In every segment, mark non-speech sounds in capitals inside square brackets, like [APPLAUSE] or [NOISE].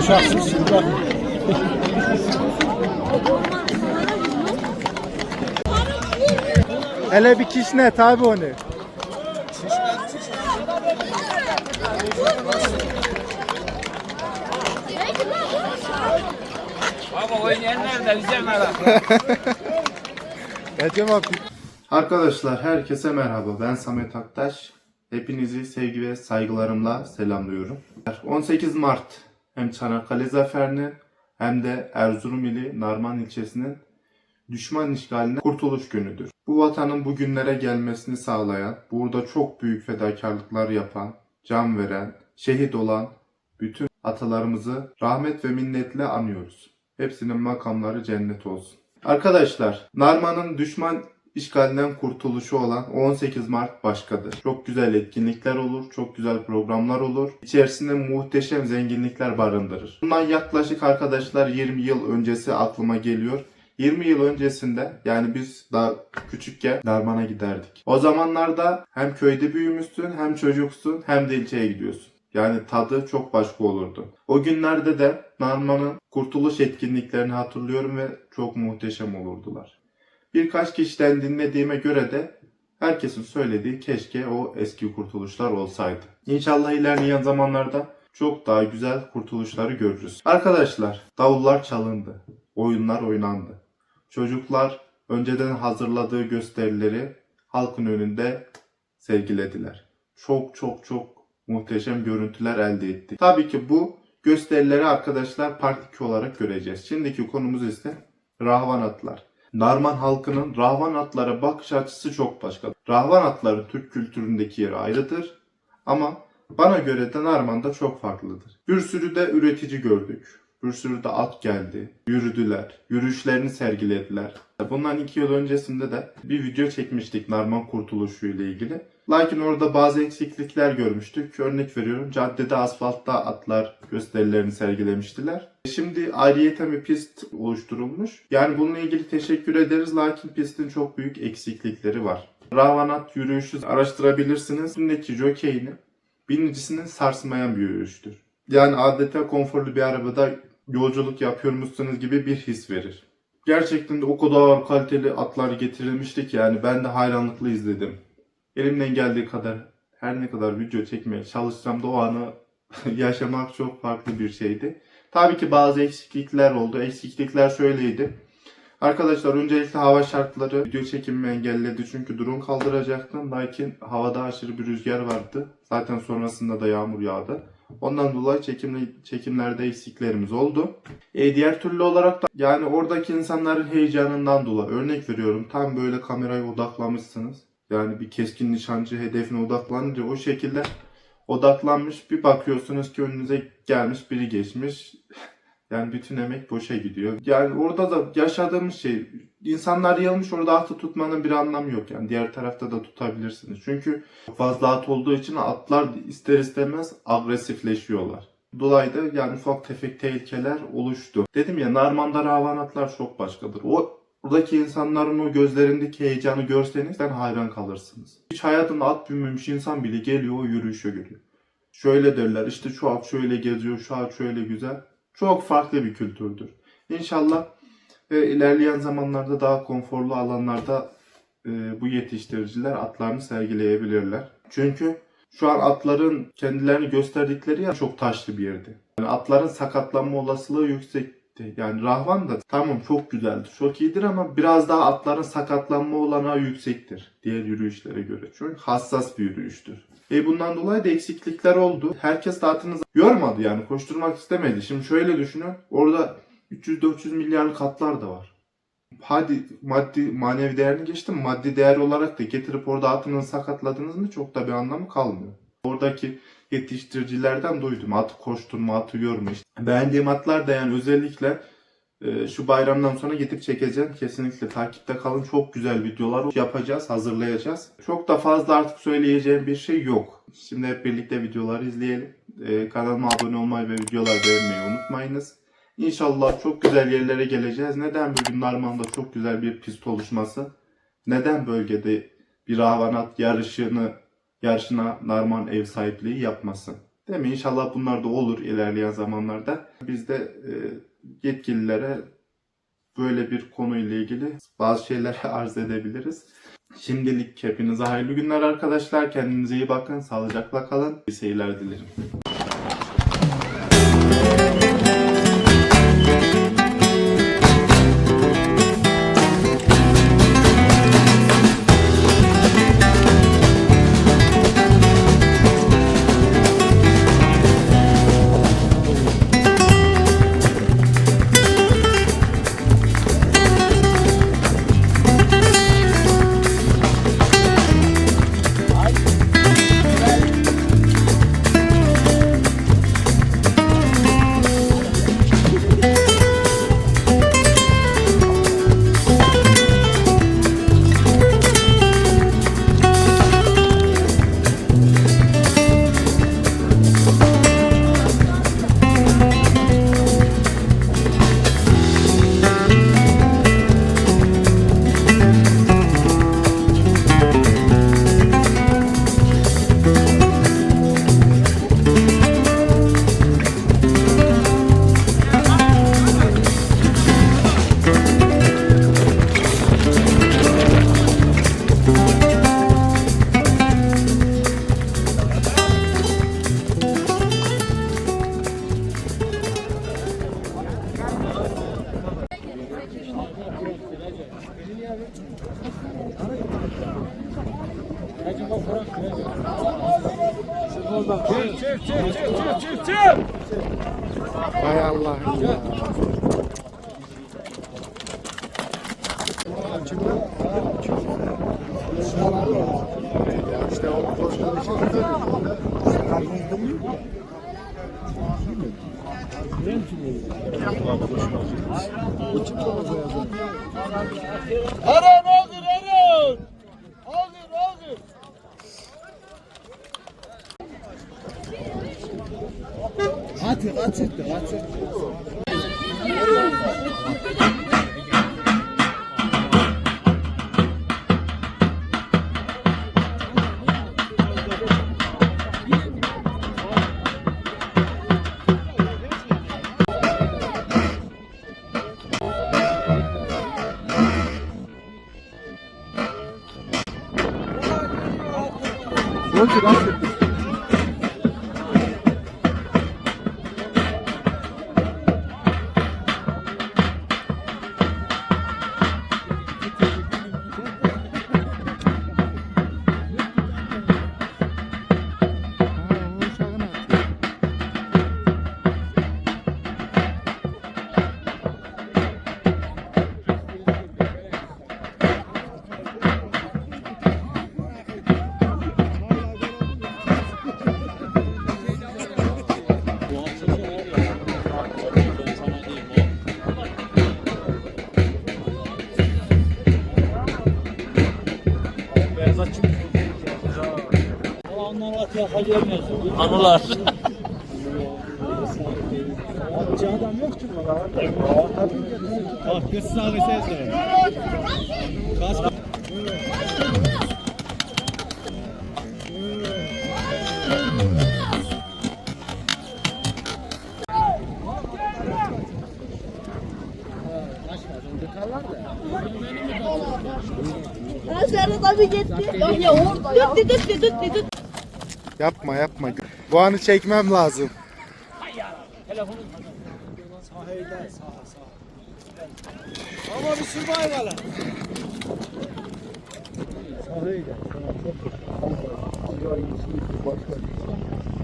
Uşaksız bırak. Hele bir kişne tabi onu. Ama oynayanlar da bize merak. [LAUGHS] Recep abi. Arkadaşlar herkese merhaba. Ben Samet Aktaş. Hepinizi sevgi ve saygılarımla selamlıyorum. 18 Mart hem Çanakkale Zaferi'nin hem de Erzurum ili Narman ilçesinin düşman işgaline kurtuluş günüdür. Bu vatanın bugünlere gelmesini sağlayan, burada çok büyük fedakarlıklar yapan, can veren, şehit olan bütün atalarımızı rahmet ve minnetle anıyoruz. Hepsinin makamları cennet olsun. Arkadaşlar, Narman'ın düşman işgalinden kurtuluşu olan 18 Mart başkadır. Çok güzel etkinlikler olur, çok güzel programlar olur. İçerisinde muhteşem zenginlikler barındırır. Bundan yaklaşık arkadaşlar 20 yıl öncesi aklıma geliyor. 20 yıl öncesinde yani biz daha küçükken Narman'a giderdik. O zamanlarda hem köyde büyümüşsün hem çocuksun hem de ilçeye gidiyorsun. Yani tadı çok başka olurdu. O günlerde de Narman'ın kurtuluş etkinliklerini hatırlıyorum ve çok muhteşem olurdular. Birkaç kişiden dinlediğime göre de herkesin söylediği keşke o eski kurtuluşlar olsaydı. İnşallah ilerleyen zamanlarda çok daha güzel kurtuluşları görürüz. Arkadaşlar davullar çalındı. Oyunlar oynandı. Çocuklar önceden hazırladığı gösterileri halkın önünde sergilediler. Çok çok çok muhteşem görüntüler elde ettik. Tabii ki bu gösterileri arkadaşlar part 2 olarak göreceğiz. Şimdiki konumuz ise Rahvan atlar. Narman halkının Rahvan atlara bakış açısı çok başka. Rahvan atların Türk kültüründeki yeri ayrıdır ama bana göre de Narman'da çok farklıdır. Bir sürü de üretici gördük. Bir sürü de at geldi. Yürüdüler. Yürüyüşlerini sergilediler. Bundan iki yıl öncesinde de bir video çekmiştik Narman kurtuluşu ile ilgili. Lakin orada bazı eksiklikler görmüştük. Örnek veriyorum caddede asfaltta atlar gösterilerini sergilemiştiler. Şimdi ayrıyeten bir pist oluşturulmuş. Yani bununla ilgili teşekkür ederiz lakin pistin çok büyük eksiklikleri var. Ravanat yürüyüşü araştırabilirsiniz. Üstündeki jokeyini binicisini sarsmayan bir yürüyüştür. Yani adeta konforlu bir arabada yolculuk yapıyormuşsunuz gibi bir his verir. Gerçekten de o kadar kaliteli atlar getirilmişti yani ben de hayranlıkla izledim. Elimden geldiği kadar her ne kadar video çekmeye çalışsam da o anı [LAUGHS] yaşamak çok farklı bir şeydi. Tabii ki bazı eksiklikler oldu. Eksiklikler şöyleydi. Arkadaşlar öncelikle hava şartları video çekimimi engelledi çünkü drone kaldıracaktım. Lakin havada aşırı bir rüzgar vardı. Zaten sonrasında da yağmur yağdı. Ondan dolayı çekimli, çekimlerde eksiklerimiz oldu. E, diğer türlü olarak da yani oradaki insanların heyecanından dolayı örnek veriyorum tam böyle kameraya odaklamışsınız. Yani bir keskin nişancı hedefine odaklanınca o şekilde odaklanmış bir bakıyorsunuz ki önünüze gelmiş biri geçmiş. [LAUGHS] Yani bütün emek boşa gidiyor. Yani orada da yaşadığımız şey insanlar yılmış orada atı tutmanın bir anlamı yok. Yani diğer tarafta da tutabilirsiniz. Çünkü fazla at olduğu için atlar ister istemez agresifleşiyorlar. Dolayı yani ufak tefek tehlikeler oluştu. Dedim ya Narman'da ravanatlar çok başkadır. O Buradaki insanların o gözlerindeki heyecanı görseniz sen hayran kalırsınız. Hiç hayatında at binmemiş insan bile geliyor o yürüyüşe görüyor. Şöyle derler işte şu at şöyle geziyor, şu at şöyle güzel. Çok farklı bir kültürdür. İnşallah e, ilerleyen zamanlarda daha konforlu alanlarda e, bu yetiştiriciler atlarını sergileyebilirler. Çünkü şu an atların kendilerini gösterdikleri yer çok taşlı bir yerdi. Yani atların sakatlanma olasılığı yüksekti. Yani Rahvan da tamam çok güzeldir, çok iyidir ama biraz daha atların sakatlanma olanağı yüksektir diğer yürüyüşlere göre. Çünkü hassas bir yürüyüştür. E bundan dolayı da eksiklikler oldu. Herkes de yormadı yani koşturmak istemedi. Şimdi şöyle düşünün. Orada 300-400 milyarlık atlar da var. Hadi maddi manevi değerini geçtim. Maddi değer olarak da getirip orada atını sakatladınız mı çok da bir anlamı kalmıyor. Oradaki yetiştiricilerden duydum. Atı koşturma, atı yorma işte. Beğendiğim atlar da yani özellikle e, şu bayramdan sonra gidip çekeceğim. Kesinlikle takipte kalın. Çok güzel videolar yapacağız, hazırlayacağız. Çok da fazla artık söyleyeceğim bir şey yok. Şimdi hep birlikte videoları izleyelim. E, kanalıma abone olmayı ve videolar beğenmeyi unutmayınız. İnşallah çok güzel yerlere geleceğiz. Neden bugün Narman'da çok güzel bir pist oluşması? Neden bölgede bir havanat yarışını yarışına Narman ev sahipliği yapmasın. Değil mi? İnşallah bunlar da olur ilerleyen zamanlarda. Biz de e, yetkililere böyle bir konuyla ilgili bazı şeyler [LAUGHS] arz edebiliriz. Şimdilik hepinize hayırlı günler arkadaşlar. Kendinize iyi bakın. Sağlıcakla kalın. İyi seyirler dilerim. Hay Once you Anılar. Bak kız sağı ses Aşağıda tabii gitti. Ya, ya orada ya. Düt düt düt düt düt. Yapma yapma. Bu anı çekmem lazım. Telefonun sahilde sağa sağa. Ama bir sürü hayvanlar. Sahilde. Başka.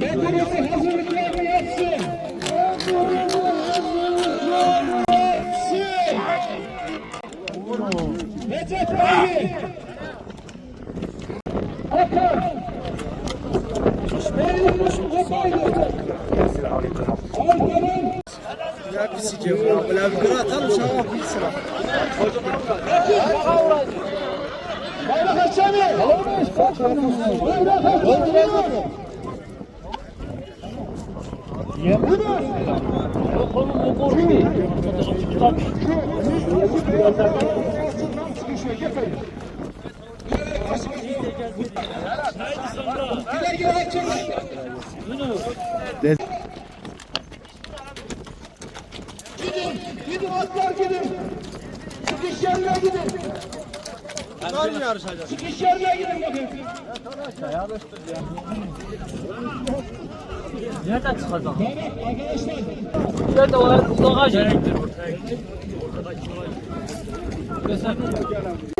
Hepinizi Gidin, gidin atlar gidin. Çıkış yerine gidin. Var mı yarışacak? Çıkış yerine gidin bakın. Nereden çıkacak? Evet arkadaşlar. Nerede o uzağa gerektir. Gelin,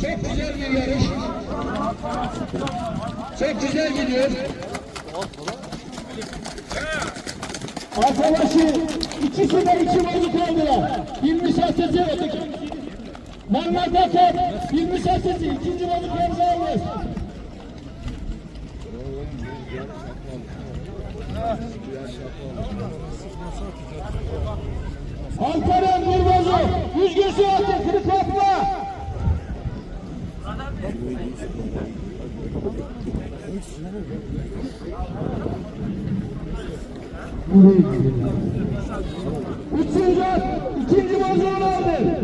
Çok güzel bir yarış. Çok güzel gidiyor. Arkadaşı ikisi de iki balık aldılar. 28 öteki. Mehmet Eker 28 ikinci balıklarını almış. Alperen Durmazı, Yüzgün Suat'ı kırık atma. Üçüncü at, ikinci bozuğunu aldı.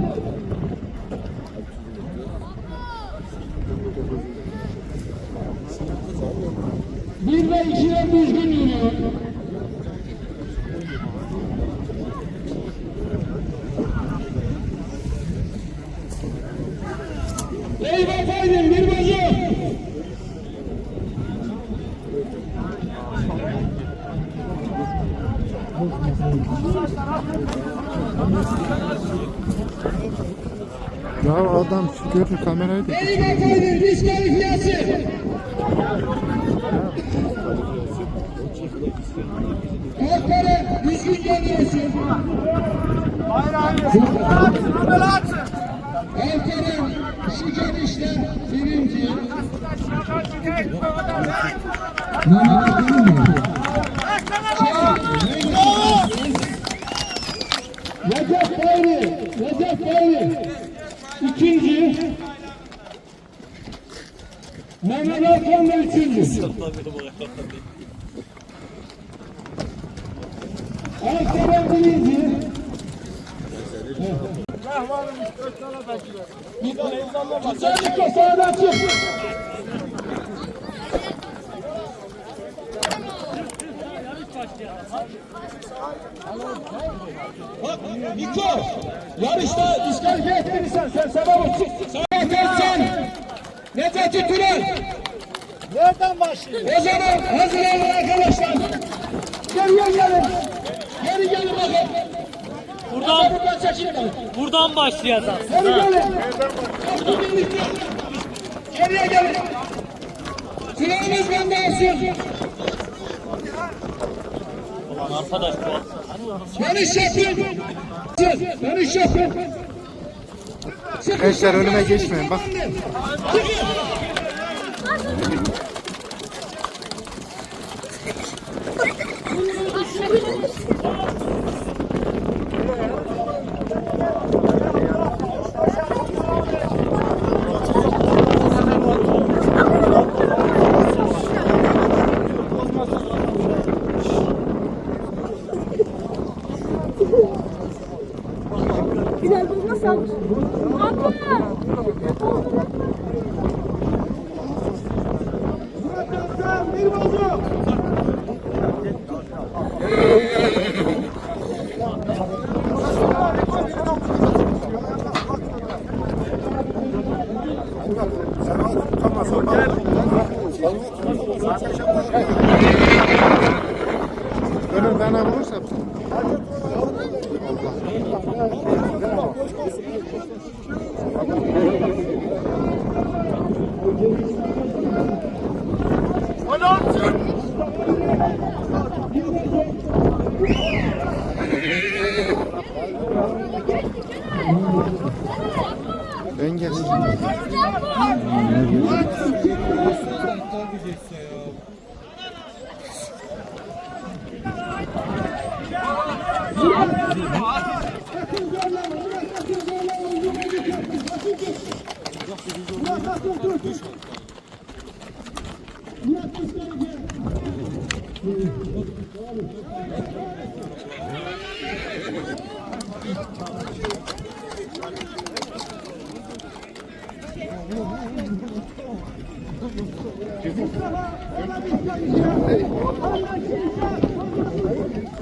Bir ve ikiler düzgün yürüyor. Eyvah Aydın bir bacı. Ya adam şu kamerayı da. Eyvah Aydın diskalifiyası. Kalklara düzgün geliyorsun. Kalklara şu gelişte birinci. Mehmet Akın mı? Recep Bayri, Recep Bayri. İkinci. Mehmet Hakan da üçüncü. Ankara birinci. Özellikle sağdan çık. Bak Niko, yarışta diskalifiye ettin sen, sen sabah ol. Necati Türel. Nereden başlıyor? O zaman hazır olun arkadaşlar. Geriye gelin. Geri gelin bakın. Kenara çekilin. Buradan başlayacağız. Geri gelin. Geriye gelin. Silahınız bende olsun. Arkadaş bu. Yarış yapın. Yarış yapın. Gençler önüme geçmeyin bak. Bilal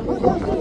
Allah'ın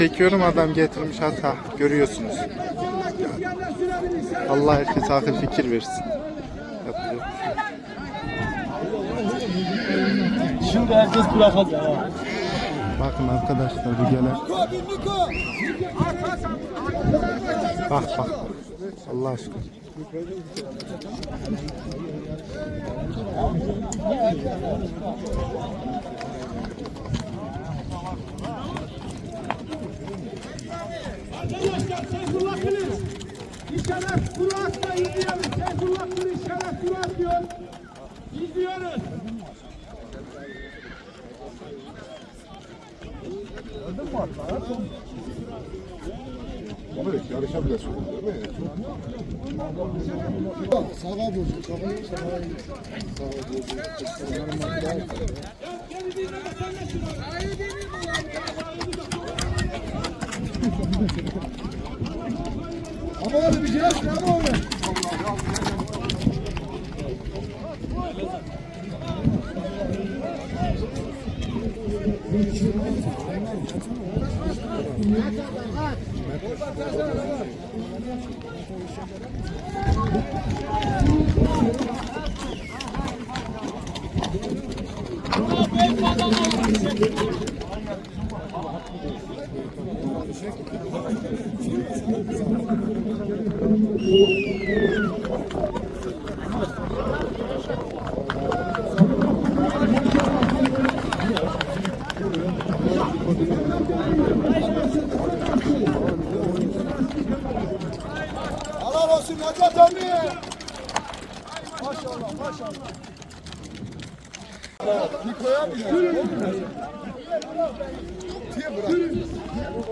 Çekiyorum adam getirmiş hata. Görüyorsunuz. Allah herkese akıl fikir versin. Bir şey. Şimdi herkes bırakacak. Bakın arkadaşlar bir gelen. Bak bak. Allah aşkına. İşaret kuru atma izliyoruz. Allah olsun Necat abi. Maşallah.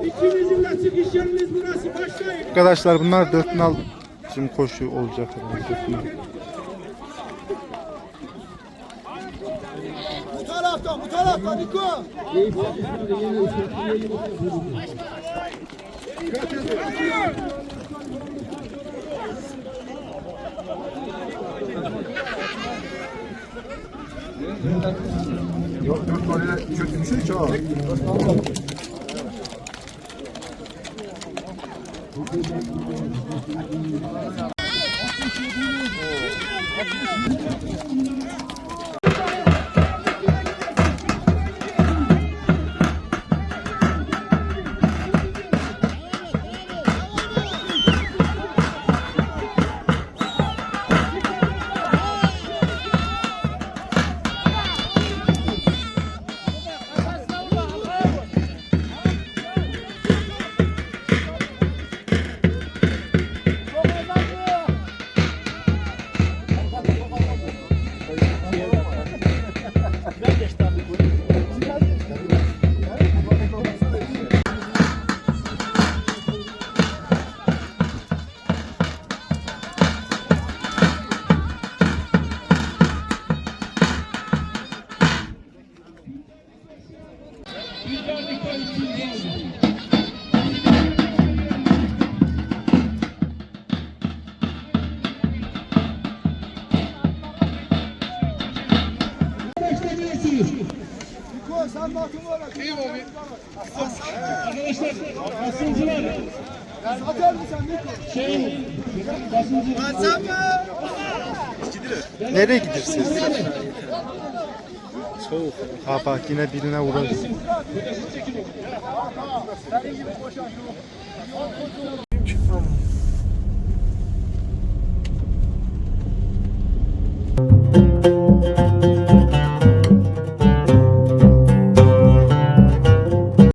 İkinizin de çıkış yeriniz burası başlayın. Arkadaşlar bunlar dört nal. Şimdi koşu olacak. Bu taraftan, bu taraftan Niko. Başlayabilirsiniz. Niko sen bakın oraya. Arkadaşlar basıncılar Atar mısın Niko? şey basıncı Nereye gidersiniz? Ha bak yine birine vuracak.